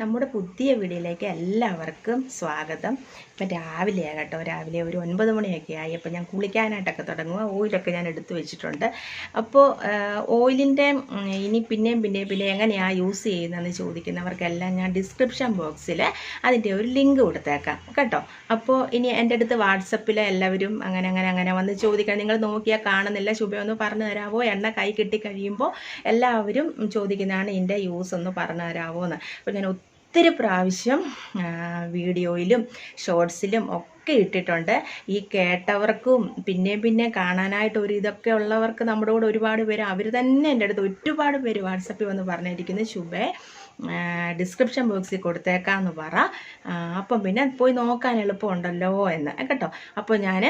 നമ്മുടെ പുതിയ വീഡിയോയിലേക്ക് എല്ലാവർക്കും സ്വാഗതം. ഇപ്പം രാവിലെ കേട്ടോ രാവിലെ ഒരു ഒൻപത് മണിയൊക്കെ ആയി. അപ്പോൾ ഞാൻ കുളിക്കാനായിട്ടൊക്കെ തുടങ്ങുക ഓയിലൊക്കെ ഞാൻ എടുത്തു വെച്ചിട്ടുണ്ട്. അപ്പോൾ ഓയിലിന്റെ ഇനി പിന്നെയും പിന്നെയും പിന്നെ എങ്ങനെയാണ് യൂസ് ചെയ്യുന്നതെന്ന് ചോദിക്കുന്നവർക്കെല്ലാം ഞാൻ ഡിസ്ക്രിപ്ഷൻ ബോക്സിൽ അതിന്റെ ഒരു ലിങ്ക് കൊടുത്തേക്കാം. കേട്ടോ? അപ്പോൾ ഇനി എന്റെ അടുത്ത് വാട്സപ്പിൽ എല്ലാവരും അങ്ങനെ അങ്ങനെ അങ്ങനെ വന്ന് ചോദിക്കണം. നിങ്ങൾ നോക്കിയാൽ കാണുന്നില്ല. ശുഭയൊന്ന് പറഞ്ഞു തരാമോ എണ്ണ കൈ കിട്ടി കഴിയുമ്പോൾ എല്ലാവരും ചോദിക്കുന്നതാണ് ഇതിന്റെ യൂസ് ഒന്ന് പറഞ്ഞു തരാമോ എന്ന് അപ്പോൾ ഞാൻ ഒത്തിരി പ്രാവശ്യം വീഡിയോയിലും ഷോർട്സിലും ഒക്കെ ഇട്ടിട്ടുണ്ട്. ഈ കേട്ടവർക്കും പിന്നെയും പിന്നെ കാണാനായിട്ട് ഒരു ഇതൊക്കെ ഉള്ളവർക്ക് നമ്മുടെ കൂടെ ഒരുപാട് പേര് അവർ തന്നെ എന്റെ അടുത്ത് ഒരുപാട് പേര് വാട്സപ്പിൽ വന്ന് പറഞ്ഞിരിക്കുന്നത് ശുഭേ. ഡിസ്ക്രിപ്ഷൻ ബോക്സിൽ കൊടുത്തേക്കാന്ന് പറ. അപ്പം പിന്നെ പോയി നോക്കാൻ എളുപ്പമുണ്ടല്ലോ എന്ന് കേട്ടോ? അപ്പോൾ ഞാൻ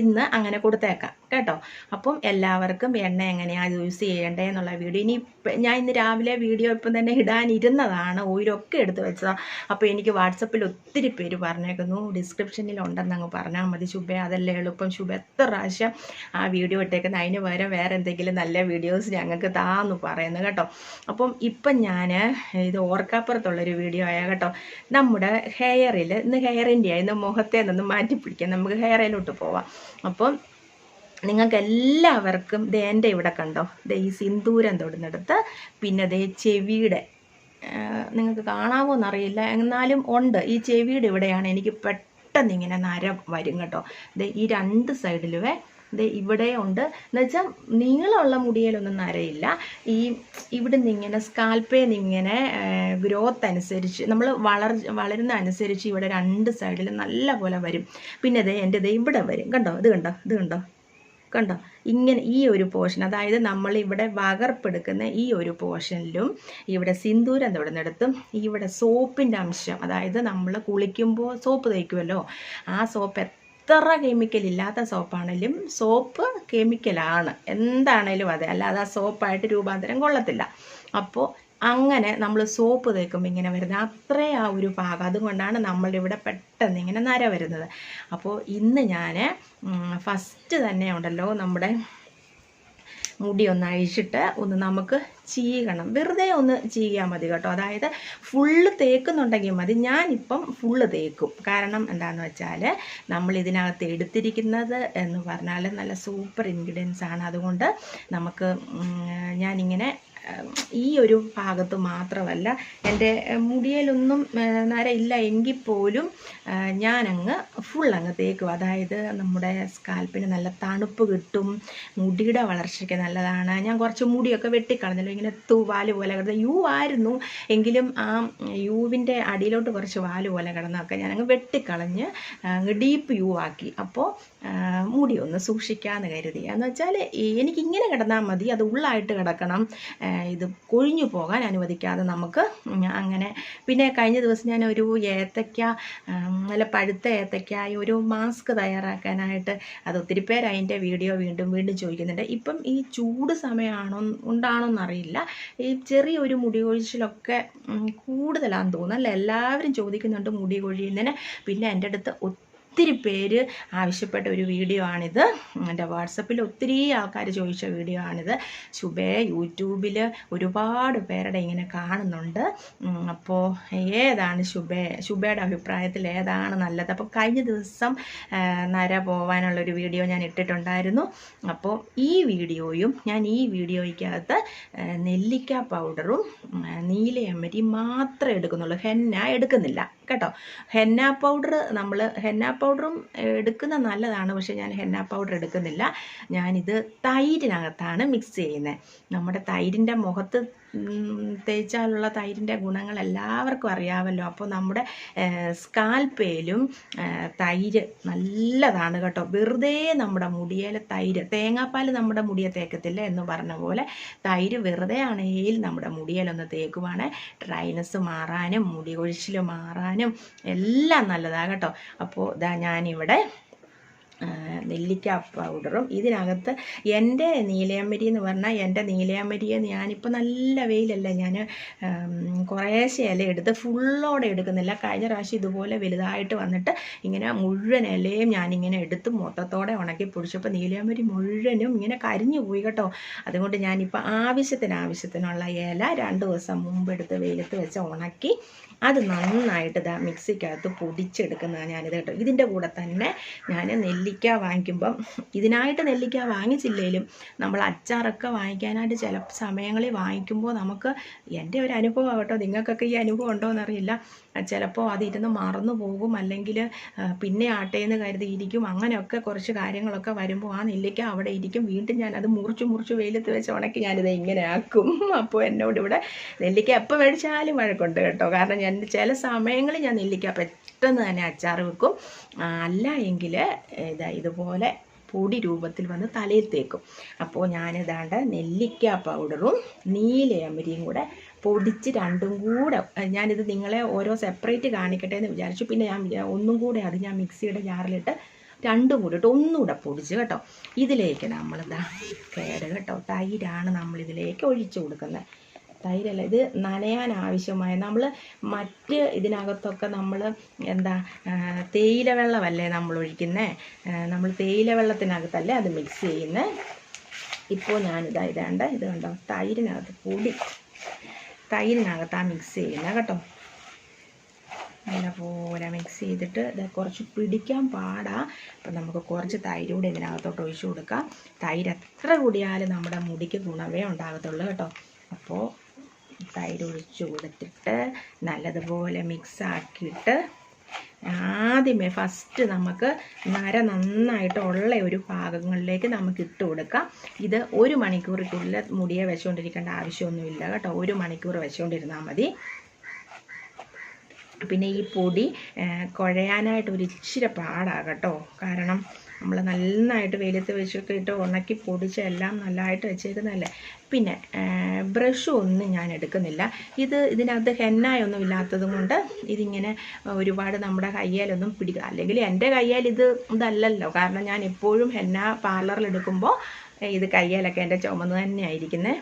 ഇന്ന് അങ്ങനെ കൊടുത്തേക്കാം കേട്ടോ? അപ്പം എല്ലാവർക്കും എണ്ണ എങ്ങനെയാണ് യൂസ് ചെയ്യേണ്ടത് എന്നുള്ള വീഡിയോ ഇനി ഞാൻ ഇന്ന് രാവിലെ വീഡിയോ ഇപ്പം തന്നെ ഇടാനിരുന്നതാണ് ഓയിലൊക്കെ എടുത്ത് വെച്ചതാണ് അപ്പോൾ എനിക്ക് വാട്സപ്പിൽ ഒത്തിരി പേര് പറഞ്ഞേക്കുന്നു ഡിസ്ക്രിപ്ഷനിൽ ഉണ്ടെന്ന് അങ്ങ് പറഞ്ഞാൽ മതി ശുഭ. അതല്ലേ എളുപ്പം ശുഭ. എത്ര പ്രാവശ്യം ആ വീഡിയോ ഇട്ടേക്കുന്നത് അതിന് പകരം വേറെ എന്തെങ്കിലും നല്ല വീഡിയോസ് ഞങ്ങൾക്ക് താന്ന് പറയുന്നു കേട്ടോ? അപ്പം ഇപ്പം ഞാൻ ഇത് ഓർക്കാപ്പുറത്തുള്ളൊരു വീഡിയോ ആയ കേട്ടോ. നമ്മുടെ ഹെയറിൽ ഇന്ന് ഹെയറിന്റെ ഇന്ന് മുഖത്തെ നിന്ന് മാറ്റി പിടിക്കാം. നമുക്ക് ഹെയറിലോട്ട് പോവാം. അപ്പം നിങ്ങൾക്ക് എല്ലാവർക്കും ദേ എന്റെ ഇവിടെ കണ്ടോ? ദേ ഈ സിന്ദൂരം തൊടുന്നിടത്ത് പിന്നെ ദേ ചെവിയുടെ നിങ്ങൾക്ക് കാണാമോ എന്നറിയില്ല. എന്നാലും ഉണ്ട്. ഈ ചെവിയുടെ ഇവിടെയാണ് എനിക്ക് പെട്ടെന്ന് ഇങ്ങനെ നര വരും കേട്ടോ. ദേ ഈ രണ്ട് സൈഡിലുവേ ദേ ഇവിടെ ഉണ്ട്. എന്നുവെച്ചാൽ നീളമുള്ള മുടിയിലൊന്നും നരയില്ല. ഈ ഇവിടുന്ന് ഇങ്ങനെ സ്കാൽപ്പേന്ന് ഇങ്ങനെ ഗ്രോത്ത് അനുസരിച്ച് നമ്മൾ വളർ വളരുന്ന അനുസരിച്ച് ഇവിടെ രണ്ട് സൈഡിൽ നല്ല പോലെ വരും. പിന്നെ ദേ എന്റെ ദേ ഇവിടെ വരും. കണ്ടോ? ഇത് കണ്ടോ? ഇത് കണ്ടോ? കണ്ടോ? ഇങ്ങനെ ഈ ഒരു പോർഷൻ അതായത് നമ്മൾ ഇവിടെ വകർപ്പെടുക്കുന്ന ഈ ഒരു പോർഷനിലും ഇവിടെ സിന്ദൂരം തൊടുന്നിടത്തും ഇവിടെ സോപ്പിന്റെ അംശം അതായത് നമ്മൾ കുളിക്കുമ്പോൾ സോപ്പ് തേക്കുമല്ലോ ആ സോപ്പ് എത്ര കെമിക്കൽ ഇല്ലാത്ത സോപ്പാണെങ്കിലും സോപ്പ് കെമിക്കലാണ് എന്താണേലും അതെ. അല്ലാതെ ആ സോപ്പായിട്ട് രൂപാന്തരം കൊള്ളത്തില്ല. അപ്പോൾ അങ്ങനെ നമ്മൾ സോപ്പ് തേക്കുമ്പോൾ ഇങ്ങനെ വരുന്നത് അത്രേ ആ ഒരു ഭാഗം. അതുകൊണ്ടാണ് നമ്മളിവിടെ പെട്ടെന്ന് ഇങ്ങനെ നര വരുന്നത്. അപ്പോൾ ഇന്ന് ഞാൻ ഫസ്റ്റ് തന്നെ ഉണ്ടല്ലോ നമ്മുടെ മുടി ഒന്ന് അഴിച്ചിട്ട് ഒന്ന് നമുക്ക് ചീകണം. വെറുതെ ഒന്ന് ചീകിയാൽ മതി കേട്ടോ. അതായത് ഫുള്ള് തേക്കുന്നുണ്ടെങ്കിൽ മതി. ഞാനിപ്പം ഫുള്ള് തേക്കും. കാരണം എന്താണെന്ന് വെച്ചാൽ നമ്മൾ ഇതിനകത്ത് എടുത്തിരിക്കുന്നത് എന്ന് പറഞ്ഞാൽ നല്ല സൂപ്പർ ഇൻഗ്രീഡിയൻസ് ആണ്. അതുകൊണ്ട് നമുക്ക് ഞാനിങ്ങനെ ഈ ഒരു ഭാഗത്ത് മാത്രമല്ല എന്റെ മുടിയിലൊന്നും നരയില്ല എങ്കിൽ പോലും ഞാനങ്ങ് ഫുൾ അങ്ങ് തേക്കും. അതായത് നമ്മുടെ സ്കാൽപ്പിന് നല്ല തണുപ്പ് കിട്ടും മുടിയുടെ വളർച്ചയ്ക്ക് നല്ലതാണ്. ഞാൻ കുറച്ച് മുടിയൊക്കെ വെട്ടിക്കളഞ്ഞല്ലോ ഇങ്ങനെ തൂവാൽ പോലെ കിടന്ന്. യു ആയിരുന്നു എങ്കിലും ആ യുവിന്റെ അടിയിലോട്ട് കുറച്ച് വാൽ പോലെ കിടന്നൊക്കെ ഞാനങ്ങ് വെട്ടിക്കളഞ്ഞ് അങ്ങ് ഡീപ്പ് യു ആക്കി. അപ്പോൾ മുടി ഒന്ന് സൂക്ഷിക്കാമെന്ന് കരുതി. എന്ന് വെച്ചാൽ എനിക്കിങ്ങനെ കിടന്നാൽ മതി അത് ഉള്ളായിട്ട് കിടക്കണം. ഇത് കൊഴിഞ്ഞു പോകാൻ അനുവദിക്കാതെ നമുക്ക് അങ്ങനെ. പിന്നെ കഴിഞ്ഞ ദിവസം ഞാൻ ഒരു ഏത്തയ്ക്ക നല്ല പഴുത്ത ഏത്തയ്ക്കായി ഒരു മാസ്ക് തയ്യാറാക്കാനായിട്ട് അത് ഒത്തിരി പേര് അതിന്റെ വീഡിയോ വീണ്ടും വീണ്ടും ചോദിക്കുന്നുണ്ട്. ഇപ്പം ഈ ചൂട് സമയമാണോ ഉണ്ടാണോ എന്നറിയില്ല ഈ ചെറിയൊരു മുടി കൊഴിച്ചിലൊക്കെ കൂടുതലാണെന്ന് തോന്നുന്നു. അല്ല? എല്ലാവരും ചോദിക്കുന്നുണ്ട് മുടി കൊഴിയുന്നതിന് പിന്നെ എന്റെ അടുത്ത് ഒത്തിരി പേര് ആവശ്യപ്പെട്ട ഒരു വീഡിയോ ആണിത്. എന്റെ വാട്സപ്പിൽ ഒത്തിരി ആൾക്കാർ ചോദിച്ച വീഡിയോ ആണിത്. ശുഭേ യൂട്യൂബിൽ ഒരുപാട് പേരുടെ ഇങ്ങനെ കാണുന്നുണ്ട്. അപ്പോൾ ഏതാണ് ശുഭേ? ശുഭയുടെ അഭിപ്രായത്തിൽ ഏതാണ് നല്ലത്? അപ്പോൾ കഴിഞ്ഞ ദിവസം നര പോവാനുള്ളൊരു വീഡിയോ ഞാൻ ഇട്ടിട്ടുണ്ടായിരുന്നു. അപ്പോൾ ഈ വീഡിയോയും ഞാൻ ഈ വീഡിയോയ്ക്കകത്ത് നെല്ലിക്ക പൗഡറും നീലയമരി മാത്രമേ എടുക്കുന്നുള്ളൂ. ഹെന്ന എടുക്കുന്നില്ല. കേട്ടോ? ഹെന്ന പൗഡർ നമ്മൾ ഹെന്ന പൗഡറും എടുക്കുന്ന നല്ലതാണ്. പക്ഷേ ഞാൻ ഹെന്ന പൗഡർ എടുക്കുന്നില്ല. ഞാനിത് തൈരിനകത്താണ് മിക്സ് ചെയ്യുന്നത് നമ്മുടെ തൈരിന്റെ മുഖത്ത് തേച്ചാലുള്ള തൈരിന്റെ ഗുണങ്ങൾ എല്ലാവർക്കും അറിയാമല്ലോ. അപ്പോൾ നമ്മുടെ സ്കാൽപ്പേലും തൈര് നല്ലതാണ് കേട്ടോ. വെറുതെ നമ്മുടെ മുടിയേലെ തൈര് തേങ്ങാപ്പാൽ നമ്മുടെ മുടിയെ തേക്കത്തില്ല എന്ന് പറഞ്ഞ പോലെ തൈര് വെറുതെ ആണെങ്കിൽ നമ്മുടെ മുടിയിലൊന്ന് തേക്കുവാണ്. ഡ്രൈനസ് മാറാനും മുടി കൊഴിച്ചിൽ മാറാനും എല്ലാം നല്ലതാണ് കേട്ടോ. അപ്പോൾ ഇതാ ഞാനിവിടെ നെല്ലിക്ക പൗഡറും. ഇതിനകത്ത് എന്റെ നീലയമ്മരി എന്ന് പറഞ്ഞാൽ എന്റെ നീലയമ്മരിയെ ഞാനിപ്പോൾ നല്ല വെയിലല്ല ഞാൻ കുറേശ്ശെ ഇല എടുത്ത് ഫുള്ളോടെ എടുക്കുന്നില്ല. കഴിഞ്ഞ പ്രാവശ്യം ഇതുപോലെ വലുതായിട്ട് വന്നിട്ട് ഇങ്ങനെ മുഴുവൻ ഇലയും ഞാനിങ്ങനെ എടുത്ത് മൊത്തത്തോടെ ഉണക്കി പൊടിച്ചപ്പോൾ നീലയമ്മരി മുഴുവനും ഇങ്ങനെ കരിഞ്ഞു പോയി കേട്ടോ. അതുകൊണ്ട് ഞാനിപ്പോൾ ആവശ്യത്തിന് ആവശ്യത്തിനുള്ള ഇല രണ്ട് ദിവസം മുമ്പ് എടുത്ത് വെയിലത്ത് വെച്ച് ഉണക്കി അത് നന്നായിട്ട് ഇതാ മിക്സിക്കകത്ത് പൊടിച്ചെടുക്കുന്നതാണ് ഞാനിത് കേട്ടോ ഇതിന്റെ കൂടെ തന്നെ ഞാൻ നെല്ലിക്ക വാങ്ങിക്കുമ്പം ഇതിനായിട്ട് നെല്ലിക്ക വാങ്ങിച്ചില്ലേലും നമ്മൾ അച്ചാറൊക്കെ വാങ്ങിക്കാനായിട്ട് ചില സമയങ്ങളിൽ വാങ്ങിക്കുമ്പോൾ നമുക്ക് എന്റെ ഒരു അനുഭവം കേട്ടോ നിങ്ങൾക്കൊക്കെ ഈ അനുഭവം ഉണ്ടോ എന്നറിയില്ല ചിലപ്പോൾ അതിരുന്ന് മറന്നു പോകും. അല്ലെങ്കിൽ പിന്നെ ആട്ടെ എന്ന് കരുതിയിരിക്കും. അങ്ങനെയൊക്കെ കുറച്ച് കാര്യങ്ങളൊക്കെ വരുമ്പോൾ ആ നെല്ലിക്ക അവിടെ ഇരിക്കും. വീണ്ടും ഞാൻ അത് മുറിച്ച് മുറിച്ച് വെയിലത്ത് വെച്ച് ഉണക്കി ഞാനിത് ഇങ്ങനെ ആക്കും. അപ്പോൾ എന്നോട് ഇവിടെ നെല്ലിക്ക എപ്പോൾ മേടിച്ചാലും വഴക്കുണ്ട് കേട്ടോ. കാരണം ഞാൻ ചില സമയങ്ങളിൽ ഞാൻ നെല്ലിക്ക പെട്ടെന്ന് തന്നെ അച്ചാർ വെക്കും. അല്ല എങ്കിൽ ഇതാ ഇതുപോലെ പൊടി രൂപത്തിൽ വന്ന് തലയിൽ തേക്കും. അപ്പോൾ ഞാനിതാണ്ട് നെല്ലിക്ക പൗഡറും നീലയമരിയും കൂടെ പൊടിച്ച് രണ്ടും കൂടെ ഞാനിത് നിങ്ങളെ ഓരോ സെപ്പറേറ്റ് കാണിക്കട്ടെ എന്ന് വിചാരിച്ചു. പിന്നെ ഞാൻ ഒന്നും കൂടെ അത് ഞാൻ മിക്സിയുടെ ജാറിലിട്ട് രണ്ടും കൂടെ ഇട്ട് ഒന്നുകൂടെ പൊടിച്ച് കേട്ടോ. ഇതിലേക്ക് നമ്മളിതാ കേട് കേട്ടോ തൈരാണ് നമ്മളിതിലേക്ക് ഒഴിച്ചു കൊടുക്കുന്നത്. തൈരല്ല. ഇത് നനയാൻ ആവശ്യമായ നമ്മൾ മറ്റ് ഇതിനകത്തൊക്കെ നമ്മൾ എന്താ തേയില വെള്ളമല്ലേ നമ്മൾ ഒഴിക്കുന്നത് നമ്മൾ തേയില വെള്ളത്തിനകത്തല്ലേ അത് മിക്സ് ചെയ്യുന്നത് ഇപ്പോൾ ഞാനിതാ ഇതാണ്ട് ഇത് കണ്ടോ തൈരിനകത്ത് പൊടി. തൈരിനകത്താണ് മിക്സ് ചെയ്യുന്നത് കേട്ടോ. നല്ലപോലെ മിക്സ് ചെയ്തിട്ട് ഇത് കുറച്ച് പിടിക്കാൻ പാടാ. അപ്പം നമുക്ക് കുറച്ച് തൈര് കൂടി ഇതിനകത്തോട്ട് ഒഴിച്ചു കൊടുക്കാം. തൈര് എത്ര കൂടിയാലും നമ്മുടെ മുടിക്ക് ഗുണമേ ഉണ്ടാകത്തുള്ളൂ കേട്ടോ. അപ്പോൾ തൈര് ഒഴിച്ച് കൊടുത്തിട്ട് നല്ലതുപോലെ മിക്സ് ആക്കിയിട്ട് ആദ്യമേ ഫസ്റ്റ് നമുക്ക് നര നന്നായിട്ട് ഉള്ള ഒരു ഭാഗങ്ങളിലേക്ക് നമുക്ക് ഇട്ട് കൊടുക്കാം. ഇത് ഒരു മണിക്കൂറിക്കുള്ളിൽ മുടിയെ വെച്ചുകൊണ്ടിരിക്കേണ്ട ആവശ്യമൊന്നുമില്ല കേട്ടോ. ഒരു മണിക്കൂർ വെച്ചുകൊണ്ടിരുന്നാൽ മതി. പിന്നെ ഈ പൊടി കുഴയാനായിട്ട് ഒരു ഇച്ചിരി പാടാണ് കേട്ടോ. കാരണം നമ്മൾ നന്നായിട്ട് വെയിലത്ത് വെച്ചൊക്കെ ഇട്ട് ഉണക്കി പൊടിച്ച് എല്ലാം നല്ലതായിട്ട് വെച്ചേക്കുന്നതല്ലേ? പിന്നെ ബ്രഷ് ഒന്നും ഞാൻ എടുക്കുന്നില്ല. ഇത് ഇതിനകത്ത് ഹെന്നായൊന്നും ഇല്ലാത്തത് കൊണ്ട് ഇതിങ്ങനെ ഒരുപാട് നമ്മുടെ കയ്യാലൊന്നും പിടിക്കുക അല്ലെങ്കിൽ എന്റെ കയ്യാൽ ഇത് ഇതല്ലല്ലോ. കാരണം ഞാൻ എപ്പോഴും ഹെന്ന പാർലറിൽ എടുക്കുമ്പോൾ ഇത് കയ്യാലൊക്കെ എന്റെ ചുമന്ന് തന്നെ ആയിരിക്കുന്നത്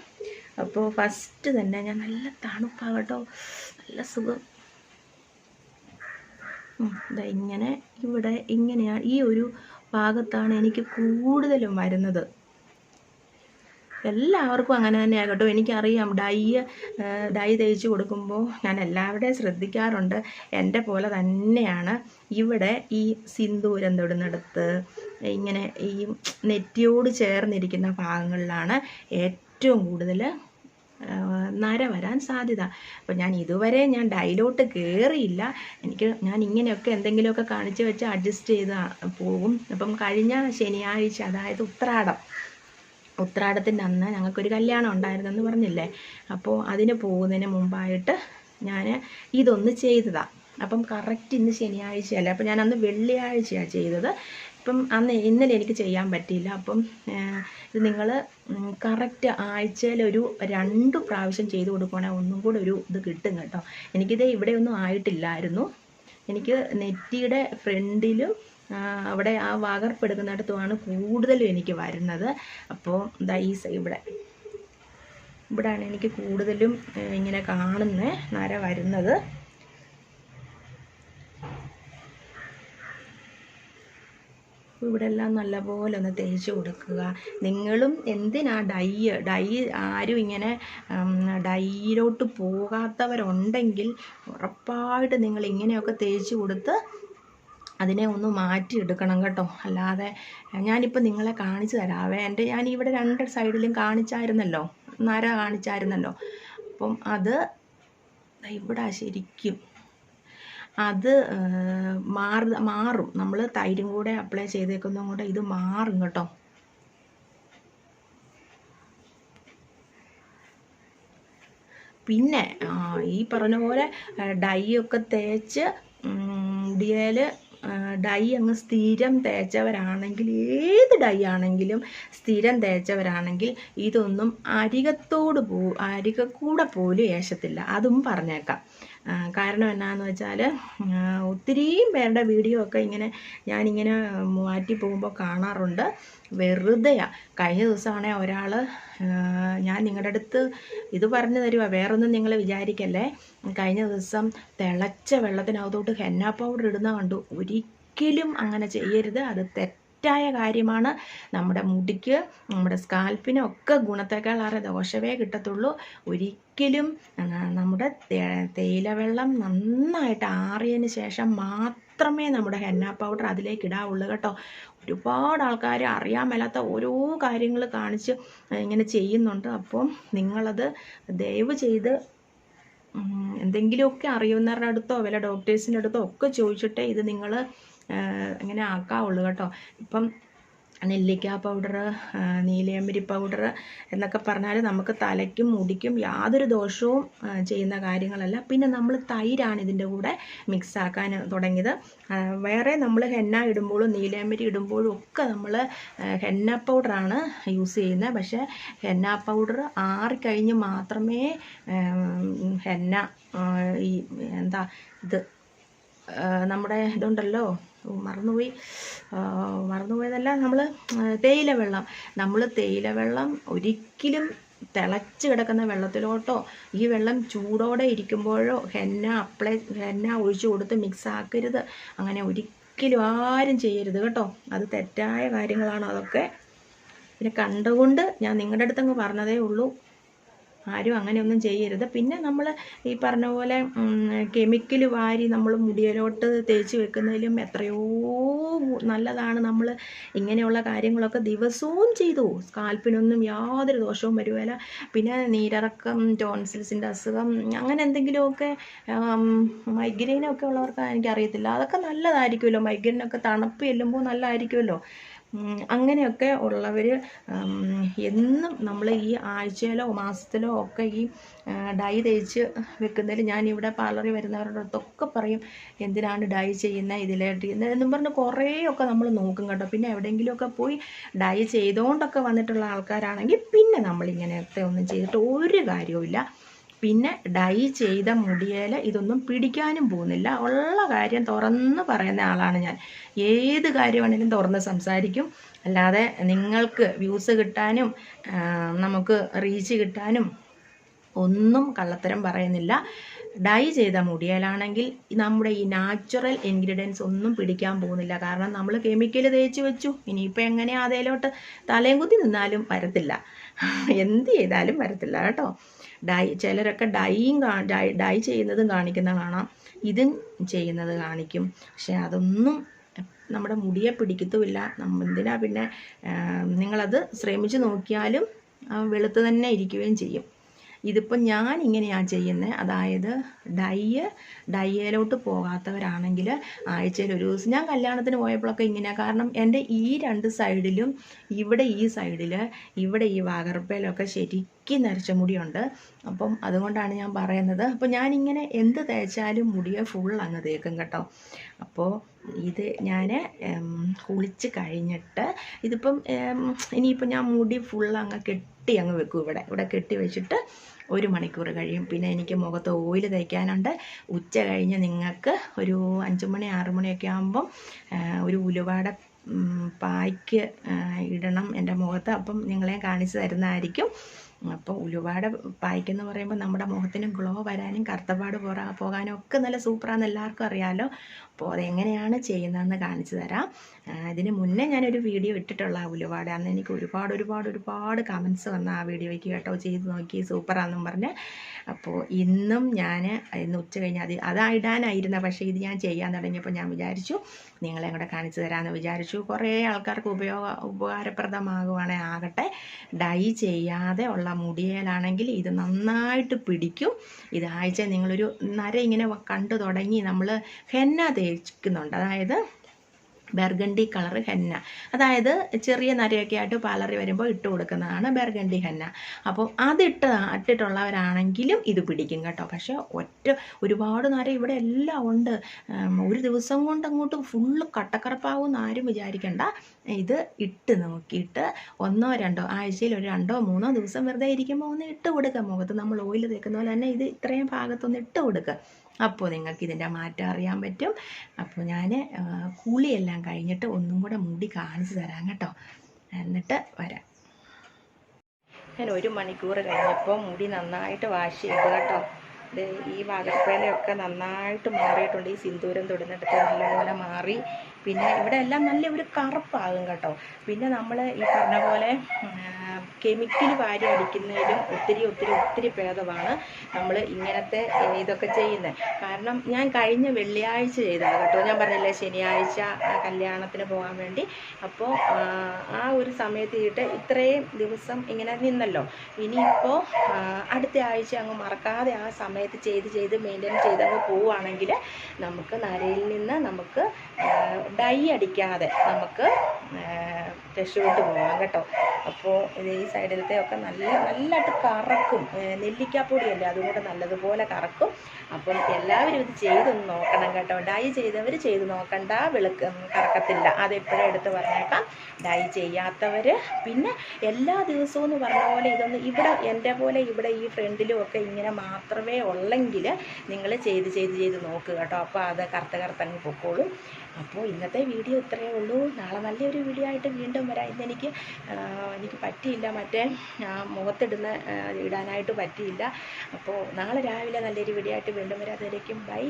അപ്പോൾ ഫസ്റ്റ് തന്നെ ഞാൻ നല്ല തണുപ്പാകട്ടോ. നല്ല സുഖം. ഇങ്ങനെ ഇവിടെ ഇങ്ങനെയാണ് ഈ ഒരു ഭാഗത്താണ് എനിക്ക് കൂടുതലും വരുന്നത്. എല്ലാവർക്കും അങ്ങനെ തന്നെയാണ് കേട്ടോ എനിക്കറിയാം ഡൈ ഡൈ തേച്ച് കൊടുക്കുമ്പോൾ ഞാൻ എല്ലാവരുടെയും ശ്രദ്ധിക്കാറുണ്ട്. എന്റെ പോലെ തന്നെയാണ് ഇവിടെ ഈ സിന്ദൂരം തൊടുന്നിടത്ത് ഇങ്ങനെ ഈ നെറ്റിയോട് ചേർന്നിരിക്കുന്ന ഭാഗങ്ങളിലാണ് ഏറ്റവും കൂടുതൽ നര വരാൻ സാധ്യത. അപ്പോൾ ഞാൻ ഇതുവരെ ഞാൻ ഡയലോട്ട് കയറിയില്ല എനിക്ക് ഞാൻ ഇങ്ങനെയൊക്കെ എന്തെങ്കിലുമൊക്കെ കാണിച്ച് വെച്ച് അഡ്ജസ്റ്റ് ചെയ്ത് പോകും. അപ്പം കഴിഞ്ഞ ശനിയാഴ്ച അതായത് ഉത്രാടം ഉത്രാടത്തിന്റെ അന്ന് ഞങ്ങൾക്കൊരു കല്യാണം ഉണ്ടായിരുന്നെന്ന് പറഞ്ഞില്ലേ? അപ്പോൾ അതിന് പോകുന്നതിന് മുമ്പായിട്ട് ഞാൻ ഇതൊന്ന് ചെയ്തതാണ് അപ്പം കറക്റ്റ് ഇന്ന് ശനിയാഴ്ചയല്ല? അപ്പം ഞാൻ അന്ന് വെള്ളിയാഴ്ചയാണ് ചെയ്തത്. ഇപ്പം അന്ന് ഇന്നലെ എനിക്ക് ചെയ്യാൻ പറ്റിയില്ല. അപ്പം ഇത് നിങ്ങൾ കറക്റ്റ് ആഴ്ചയിലൊരു രണ്ട് പ്രാവശ്യം ചെയ്ത് കൊടുക്കുകയാണെങ്കിൽ ഒന്നും കൂടെ ഒരു ഇത് കിട്ടും കേട്ടോ. എനിക്കിത് ഇവിടെയൊന്നും ആയിട്ടില്ലായിരുന്നു. എനിക്ക് നെറ്റിയുടെ ഫ്രണ്ടിലും അവിടെ ആ വാകർപ്പെടുക്കുന്നിടത്തുമാണ് കൂടുതലും എനിക്ക് വരുന്നത്. അപ്പോൾ ദാ ഈ ഇവിടെ. ഇവിടെയാണ് എനിക്ക് കൂടുതലും ഇങ്ങനെ കാണുന്നത് നര വരുന്നത്. ഇവിടെ എല്ലാം നല്ലപോലെ ഒന്ന് തേച്ച് കൊടുക്കുക. നിങ്ങളും എന്തിനാ ഡൈ ഡൈ ആരും ഇങ്ങനെ ഡൈയിലോട്ട് പോകാത്തവരുണ്ടെങ്കിൽ ഉറപ്പായിട്ട് നിങ്ങൾ ഇങ്ങനെയൊക്കെ തേച്ച് കൊടുത്ത് അതിനെ ഒന്ന് മാറ്റിയെടുക്കണം കേട്ടോ. അല്ലാതെ ഞാനിപ്പോൾ നിങ്ങളെ കാണിച്ചു തരാവേ എന്റെ ഞാൻ ഇവിടെ രണ്ട് സൈഡിലും കാണിച്ചായിരുന്നല്ലോ. നര കാണിച്ചായിരുന്നല്ലോ. അപ്പം അത് ഇവിടെ ശരിക്കും അത് മാറു മാറും. നമ്മൾ തൈരും കൂടെ അപ്ലൈ ചെയ്തേക്കുന്നതും കൂടെ ഇത് മാറും കേട്ടോ. പിന്നെ ഈ പറഞ്ഞ പോലെ ഡൈ ഒക്കെ തേച്ച് മുടിയേൽ ഡൈ അങ്ങ് സ്ഥിരം തേച്ചവരാണെങ്കിൽ ഏത് ഡൈ ആണെങ്കിലും സ്ഥിരം തേച്ചവരാണെങ്കിൽ ഇതൊന്നും അരികത്തോട് പോ അരികക്കൂടെ പോലും ഏശത്തില്ല. അതും പറഞ്ഞേക്കാം. കാരണം എന്നാന്ന് വെച്ചാൽ ഒത്തിരിയും പേരുടെ വീഡിയോ ഒക്കെ ഇങ്ങനെ ഞാനിങ്ങനെ മാറ്റി പോകുമ്പോൾ കാണാറുണ്ട്. വെറുതെയാണ് കഴിഞ്ഞ ദിവസമാണേ ഒരാൾ ഞാൻ നിങ്ങളുടെ അടുത്ത് ഇത് പറഞ്ഞു തരുക വേറൊന്നും നിങ്ങൾ വിചാരിക്കല്ലേ? കഴിഞ്ഞ ദിവസം തിളച്ച വെള്ളത്തിനകത്തോട്ട് ഹെന്ന പൗഡർ ഇടുന്ന കണ്ടു. ഒരിക്കലും അങ്ങനെ ചെയ്യരുത്. അത് തെറ്റായ കാര്യമാണ്. നമ്മുടെ മുടിക്ക് നമ്മുടെ സ്കാൽപ്പിനും ഒക്കെ ഗുണത്തെക്കാളേറെ ദോഷമേ കിട്ടത്തുള്ളൂ. ഒരിക്കലും നമ്മുടെ തേയിലവെള്ളം നന്നായിട്ട് ആറിയതിന് ശേഷം മാത്രമേ നമ്മുടെ ഹെന്ന പൗഡർ അതിലേക്ക് ഇടാവുള്ളൂ കേട്ടോ. ഒരുപാട് ആൾക്കാർ അറിയാൻ മേലാത്ത ഓരോ കാര്യങ്ങൾ കാണിച്ച് ഇങ്ങനെ ചെയ്യുന്നുണ്ട്. അപ്പം നിങ്ങളത് ദയവ് ചെയ്ത് എന്തെങ്കിലുമൊക്കെ അറിയുന്നവരുടെ അടുത്തോ വല്ല ഡോക്ടേഴ്സിന്റെ അടുത്തോ ഒക്കെ ചോദിച്ചിട്ടേ ഇത് നിങ്ങൾ ഇങ്ങനെ ആക്കാവുള്ളൂ കേട്ടോ. ഇപ്പം നെല്ലിക്ക പൗഡർ നീലയമ്പരി പൗഡർ എന്നൊക്കെ പറഞ്ഞാൽ നമുക്ക് തലയ്ക്കും മുടിക്കും യാതൊരു ദോഷവും ചെയ്യുന്ന കാര്യങ്ങളല്ല. പിന്നെ നമ്മൾ തൈരാണ് ഇതിന്റെ കൂടെ മിക്സ് ആക്കാൻ തുടങ്ങിയത്. വേറെ നമ്മൾ ഹെന്ന ഇടുമ്പോഴും നീലയമ്പരി ഇടുമ്പോഴും ഒക്കെ നമ്മൾ ഹെന്ന പൗഡറാണ് യൂസ് ചെയ്യുന്നത്. പക്ഷേ ഹെന്ന പൗഡർ ആറിക്കഴിഞ്ഞ് മാത്രമേ ഹെന്ന ഈ എന്താ ഇത് നമ്മുടെ ഇതുണ്ടല്ലോ. മറന്നുപോയി. മറന്നുപോയതല്ല നമ്മൾ തേയില വെള്ളം. നമ്മൾ തേയില വെള്ളം ഒരിക്കലും തിളച്ച് കിടക്കുന്ന വെള്ളത്തിലോട്ടോ ഈ വെള്ളം ചൂടോടെ ഇരിക്കുമ്പോഴോ ഹെന്ന അപ്ലൈ ഹെന്ന ഒഴിച്ചു കൊടുത്ത് മിക്സ് ആക്കരുത്. അങ്ങനെ ഒരിക്കലും ആരും ചെയ്യരുത് കേട്ടോ. അത് തെറ്റായ കാര്യങ്ങളാണ് അതൊക്കെ. പിന്നെ കണ്ടുകൊണ്ട് ഞാൻ നിങ്ങളുടെ അടുത്തങ്ങ് പറഞ്ഞതേ ഉള്ളൂ. ആരും അങ്ങനെയൊന്നും ചെയ്യരുത്. പിന്നെ നമ്മൾ ഈ പറഞ്ഞ പോലെ കെമിക്കൽ വാരി നമ്മൾ മുടിയിലോട്ട് തേച്ച് വെക്കുന്നതിലും എത്രയോ നല്ലതാണ് നമ്മൾ ഇങ്ങനെയുള്ള കാര്യങ്ങളൊക്കെ ദിവസവും ചെയ്തു. സ്കാൽപ്പിനൊന്നും യാതൊരു ദോഷവും വരുവല്ല പിന്നെ നീരിറക്കം ടോൺസിൽസിന്റെ അസുഖം അങ്ങനെ എന്തെങ്കിലുമൊക്കെ മൈഗ്രെയിനൊക്കെ ഉള്ളവർക്ക് എനിക്കറിയത്തില്ല അതൊക്കെ നല്ലതായിരിക്കുമല്ലോ. മൈഗ്രെയിനൊക്കെ തണുപ്പ് ചെല്ലുമ്പോൾ നല്ലതായിരിക്കുമല്ലോ. അങ്ങനെയൊക്കെ ഉള്ളവർ എന്നും നമ്മൾ ഈ ആഴ്ചയിലോ മാസത്തിലോ ഒക്കെ ഈ ഡൈ തേച്ച് വെക്കുന്നതിൽ ഞാൻ ഇവിടെ പാർലറിൽ വരുന്നവരുടെ അടുത്തൊക്കെ പറയും എന്തിനാണ് ഡൈ ചെയ്യുന്നത് ഇതിലായിട്ട് എന്നും പറഞ്ഞ് കുറേയൊക്കെ നമ്മൾ നോക്കും കേട്ടോ. പിന്നെ എവിടെയെങ്കിലുമൊക്കെ പോയി ഡൈ ചെയ്തുകൊണ്ടൊക്കെ വന്നിട്ടുള്ള ആൾക്കാരാണെങ്കിൽ പിന്നെ നമ്മളിങ്ങനത്തെ ഒന്നും ചെയ്തിട്ട് ഒരു കാര്യവുമില്ല പിന്നെ ഡൈ ചെയ്ത മുടിയേൽ ഇതൊന്നും പിടിക്കാനും പോകുന്നില്ല. ഉള്ള കാര്യം തുറന്ന് പറയുന്ന ആളാണ് ഞാൻ. ഏത് കാര്യമാണെങ്കിലും തുറന്ന് സംസാരിക്കും. അല്ലാതെ നിങ്ങൾക്ക് വ്യൂസ് കിട്ടാനും നമുക്ക് റീച്ച് കിട്ടാനും ഒന്നും കള്ളത്തരം പറയുന്നില്ല. ഡൈ ചെയ്ത മുടിയേലാണെങ്കിൽ നമ്മുടെ ഈ നാച്ചുറൽ ഇൻഗ്രീഡിയൻസ് ഒന്നും പിടിക്കാൻ പോകുന്നില്ല. കാരണം നമ്മൾ കെമിക്കൽ തേച്ച് വെച്ചു. ഇനിയിപ്പോൾ എങ്ങനെയാ അതേലോട്ട് തലയും കുത്തി നിന്നാലും വരത്തില്ല. എന്ത് ചെയ്താലും വരത്തില്ല കേട്ടോ. ഡൈ ചിലരൊക്കെ ഡൈയും ഡൈ ഡൈ ചെയ്യുന്നതും കാണിക്കുന്ന കാണാം. ഇതും ചെയ്യുന്നത് കാണിക്കും. പക്ഷെ അതൊന്നും നമ്മുടെ മുടിയെ പിടിക്കത്തുമില്ല. എന്തിനാ പിന്നെ നിങ്ങളത് ശ്രമിച്ചു നോക്കിയാലും വെളുത്ത് തന്നെ ഇരിക്കുകയും ചെയ്യും. ഇതിപ്പോൾ ഞാൻ ഇങ്ങനെയാണ് ചെയ്യുന്നത് അതായത് ഡൈ ഡയ്യയിലോട്ട് പോകാത്തവരാണെങ്കിൽ ആഴ്ചയിൽ ഒരു ദിവസം ഞാൻ കല്യാണത്തിന് പോയപ്പോഴൊക്കെ ഇങ്ങനെയാണ് കാരണം എന്റെ ഈ രണ്ട് സൈഡിലും ഇവിടെ ഈ സൈഡിൽ ഇവിടെ ഈ വാകർപ്പയിലൊക്കെ ശരിക്കും നരച്ച മുടിയുണ്ട്. അപ്പം അതുകൊണ്ടാണ് ഞാൻ പറയുന്നത്. അപ്പോൾ ഞാനിങ്ങനെ എന്ത് തേച്ചാലും മുടിയെ ഫുൾ അങ്ങ് തേക്കും കേട്ടോ. അപ്പോൾ ഇത് ഞാൻ കുളിച്ച് കഴിഞ്ഞിട്ട് ഇതിപ്പം ഇനിയിപ്പോൾ ഇനിയിപ്പം ഞാൻ മുടി ഫുൾ അങ്ങ് കെട്ടി അങ്ങ് വെക്കും ഇവിടെ. ഇവിടെ കെട്ടി വെച്ചിട്ട് ഒരു മണിക്കൂർ കഴിയും. പിന്നെ എനിക്ക് മുഖത്ത് ഓയിൽ തേക്കാനുണ്ട്. ഉച്ച കഴിഞ്ഞ് നിങ്ങൾക്ക് ഒരു അഞ്ച് മണി ആറ് മണിയൊക്കെ ആകുമ്പം ഒരു ഉലുവാട പായ്ക്ക് ഇടണം എന്റെ മുഖത്ത്. അപ്പം നിങ്ങളെ കാണിച്ചു തരുന്നതായിരിക്കും. അപ്പോൾ ഉലുവാട പായ്ക്കെന്ന് പറയുമ്പോൾ നമ്മുടെ മുഖത്തിന് ഗ്ലോ വരാനും കറുത്തപാട് പോറാ പോകാനും ഒക്കെ നല്ല സൂപ്പറാണെന്ന് എല്ലാവർക്കും അറിയാമല്ലോ അപ്പോൾ അതെങ്ങനെയാണ് ചെയ്യുന്നതെന്ന് കാണിച്ചു തരാം. ഇതിന് മുന്നേ ഞാനൊരു വീഡിയോ ഇട്ടിട്ടുള്ള ഉലുവാട. അന്ന് എനിക്ക് ഒരുപാട് ഒരുപാട് ഒരുപാട് കമൻസ് വന്ന ആ വീഡിയോയ്ക്ക് കേട്ടോ. ചെയ്ത് നോക്കി സൂപ്പറാണെന്നും പറഞ്ഞ്. അപ്പോൾ ഇന്നും ഞാൻ ഇന്ന് ഉച്ച കഴിഞ്ഞ് അത് അതാ ഇടാനായിരുന്ന പക്ഷേ ഇത് ഞാൻ ചെയ്യാൻ തുടങ്ങിയപ്പോൾ ഞാൻ വിചാരിച്ചു നിങ്ങളെ കൂടെ കാണിച്ചു തരാമെന്ന് വിചാരിച്ചു. കുറേ ആൾക്കാർക്ക് ഉപയോഗ ഉപകാരപ്രദമാകുവാണേ ആകട്ടെ. ഡൈ ചെയ്യാതെ ഉള്ള മുടിയേലാണെങ്കിൽ ഇത് നന്നായിട്ട് പിടിക്കും. ഇത് നിങ്ങളൊരു നര ഇങ്ങനെ കണ്ടു തുടങ്ങി നമ്മൾ ഹെന്ന തേക്കുന്നുണ്ട് അതായത് ബെർഗണ്ടി കളർ ഹെന്ന. അതായത് ചെറിയ നരയൊക്കെ ആയിട്ട് പാലറി വരുമ്പോൾ ഇട്ട് കൊടുക്കുന്നതാണ് ബെർഗണ്ടി ഹെന്ന. അപ്പോൾ അതിട്ട് ഇട്ടിട്ടുള്ളവരാണെങ്കിലും ഇത് പിടിക്കും കേട്ടോ. പക്ഷേ ഒറ്റ ഒരുപാട് നര ഇവിടെ എല്ലാം ഉണ്ട്. ഒരു ദിവസം കൊണ്ട് അങ്ങോട്ട് ഫുള്ള് കട്ടക്കറപ്പാവും ആരും വിചാരിക്കണ്ട. ഇത് ഇട്ട് നോക്കിയിട്ട് ഒന്നോ രണ്ടോ ആഴ്ചയിൽ ഒരു രണ്ടോ മൂന്നോ ദിവസം വെറുതെ ഇരിക്കുമ്പോൾ ഒന്ന് ഇട്ട് കൊടുക്കുക മുഖത്ത്. നമ്മൾ ഓയിൽ തേക്കുന്ന പോലെ തന്നെ ഇത് ഇത്രയും ഭാഗത്തൊന്ന് ഇട്ട് കൊടുക്കുക അപ്പോൾ നിങ്ങൾക്ക് ഇതിന്റെ മാറ്റം അറിയാൻ പറ്റും. അപ്പോൾ ഞാൻ കുളിയെല്ലാം കഴിഞ്ഞിട്ട് ഒന്നും കൂടെ മുടി കാണിച്ചു തരാം കേട്ടോ. എന്നിട്ട് വരാം. ഞാൻ ഒരു മണിക്കൂർ കഴിഞ്ഞപ്പോൾ മുടി നന്നായിട്ട് വാഷ് ചെയ്തു കേട്ടോ. ഈ വാഗർപ്പേലയൊക്കെ നന്നായിട്ട് മാറിയിട്ടുണ്ട്. ഈ സിന്ദൂരം തൊടുന്നിടത്ത് നല്ലപോലെ മാറി. പിന്നെ ഇവിടെ എല്ലാം നല്ല ഒരു കറുപ്പാകും കേട്ടോ. പിന്നെ നമ്മൾ ഈ പറഞ്ഞ പോലെ കെമിക്കൽ വാരി അടിക്കുന്നതിലും ഒത്തിരി ഒത്തിരി ഒത്തിരി ഭേദമാണ് നമ്മൾ ഇങ്ങനത്തെ ഇതൊക്കെ ചെയ്യുന്നത്. കാരണം ഞാൻ കഴിഞ്ഞ വെള്ളിയാഴ്ച ചെയ്താണ് കേട്ടോ. ഞാൻ പറഞ്ഞില്ലേ ശനിയാഴ്ച കല്യാണത്തിന് പോകാൻ വേണ്ടി. അപ്പോൾ ആ ഒരു സമയത്ത് ചെയ്തിട്ട് ഇത്രയും ദിവസം ഇങ്ങനെ നിന്നല്ലോ. ഇനിയിപ്പോൾ അടുത്ത ആഴ്ച അങ്ങ് മറക്കാതെ ആ സമയത്ത് ചെയ്ത് ചെയ്ത് മെയിന്റെയിൻ ചെയ്ത് അങ്ങ് പോവുകയാണെങ്കിൽ നമുക്ക് നരയിൽ നിന്ന് നമുക്ക് ഡൈ അടിക്കാതെ നമുക്ക് രക്ഷപ്പെട്ട് പോകാം കേട്ടോ. അപ്പോൾ ഈ സൈഡിലത്തെ ഒക്കെ നല്ല നല്ലതായിട്ട് കറക്കും. നെല്ലിക്കാപ്പൊടിയല്ലേ അതുകൊണ്ട് നല്ലതുപോലെ കറക്കും. അപ്പം എല്ലാവരും ഇത് ചെയ്തൊന്ന് നോക്കണം കേട്ടോ. ഡൈ ചെയ്തവർ ചെയ്ത് നോക്കണ്ട വെളുക്ക കറക്കത്തില്ല. അതെപ്പോഴും എടുത്ത് പറഞ്ഞേക്കാം. ഡൈ ചെയ്യാത്തവർ പിന്നെ എല്ലാ ദിവസവും എന്ന് പറഞ്ഞ പോലെ ഇതൊന്ന് ഇവിടെ എന്റെ പോലെ ഇവിടെ ഈ ഫ്രണ്ടിലും ഒക്കെ ഇങ്ങനെ മാത്രമേ ഉള്ളെങ്കിൽ നിങ്ങൾ ചെയ്ത് ചെയ്ത് ചെയ്ത് നോക്കുക കേട്ടോ. അപ്പോൾ അത് കറുത്ത കറുത്തങ്ങ് പൊക്കോളും. അപ്പോൾ ഇന്നത്തെ വീഡിയോ ഇത്രയേ ഉള്ളൂ. നാളെ നല്ലൊരു വീഡിയോ ആയിട്ട് വീണ്ടും വരാം. ഇന്നെനിക്ക് എനിക്ക് പറ്റിയില്ല മറ്റേ മുഖത്തിടുന്ന ഇടാനായിട്ട് പറ്റിയില്ല. അപ്പോൾ നാളെ രാവിലെ നല്ലൊരു വീഡിയോ ആയിട്ട് വീണ്ടും വരാം. അതുവരേക്കും ബൈ.